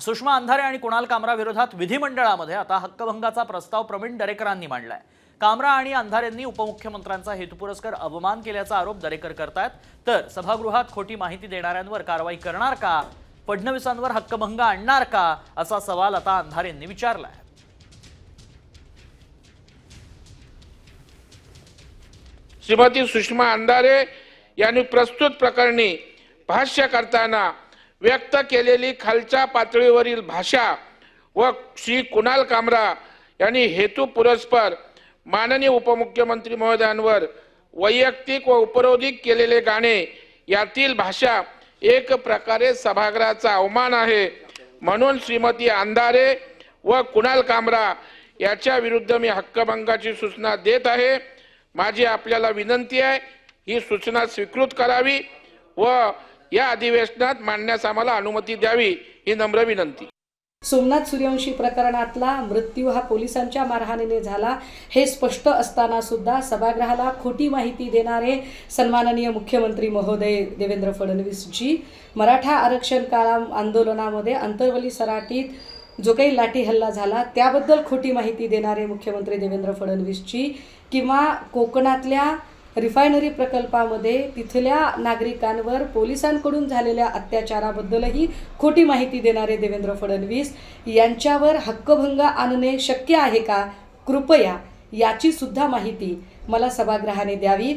सुषमा अंधारे आणि कुणाल कामरा विरोधात विधिमंडळामध्ये आता हक्कभंगाचा प्रस्ताव प्रवीण दरेकरांनी मांडलाय. कामरा आणि अंधारेंनी उपमुख्यमंत्र्यांचा हेतुपुरस्कर अवमान केल्याचा आरोप दरेकर करतायत. तर सभागृहात खोटी माहिती देणाऱ्यांवर कारवाई करणार का? फडणवीसांवर हक्कभंग आणणार का? असा सवाल आता अंधारेंनी विचारलाय. श्रीमती सुषमा अंधारे यांनी प्रस्तुत प्रकरणी भाष्य करताना व्यक्त केलेली खालच्या पातळीवरील भाषा व श्री कुणाल कामरा यांनी हेतू पुरस्पर माननीय उपमुख्यमंत्री महोदयांवर वैयक्तिक व उपरोधिक केलेले गाणे यातील भाषा एक प्रकारे सभागृहाचा अवमान आहे. म्हणून श्रीमती अंधारे व कुणाल कामरा याच्या विरुद्ध मी हक्कभंगाची सूचना देत आहे. माझी आपल्याला विनंती आहे ही सूचना स्वीकृत करावी व या अधिवेशनात मांडण्यास आम्हाला अनुमती द्यावी ही नम्र विनंती. सोमनाथ सूर्यवंशी प्रकरणातला मृत्यू हा पोलिसांच्या मारहाणीने झाला. हे स्पष्ट असताना सुद्धा सभागृहाला खोटी माहिती देणारे सन्माननीय मुख्यमंत्री महोदय देवेंद्र फडणवीसजी मराठा आरक्षण काळा आंदोलनामध्ये अंतर्वली सराटीत जो काही लाठी हल्ला झाला त्याबद्दल खोटी माहिती देणारे मुख्यमंत्री देवेंद्र फडणवीसची किंवा कोकणातल्या रिफायनरी प्रकल्पामध्ये तिथल्या नागरिकांवर पोलिसांकडून झालेल्या अत्याचाराबद्दलही खोटी माहिती देणारे देवेंद्र फडणवीस यांच्यावर हक्कभंग आणणे शक्य आहे का? कृपया याची सुद्धा माहिती मला सभागृहाने द्यावी.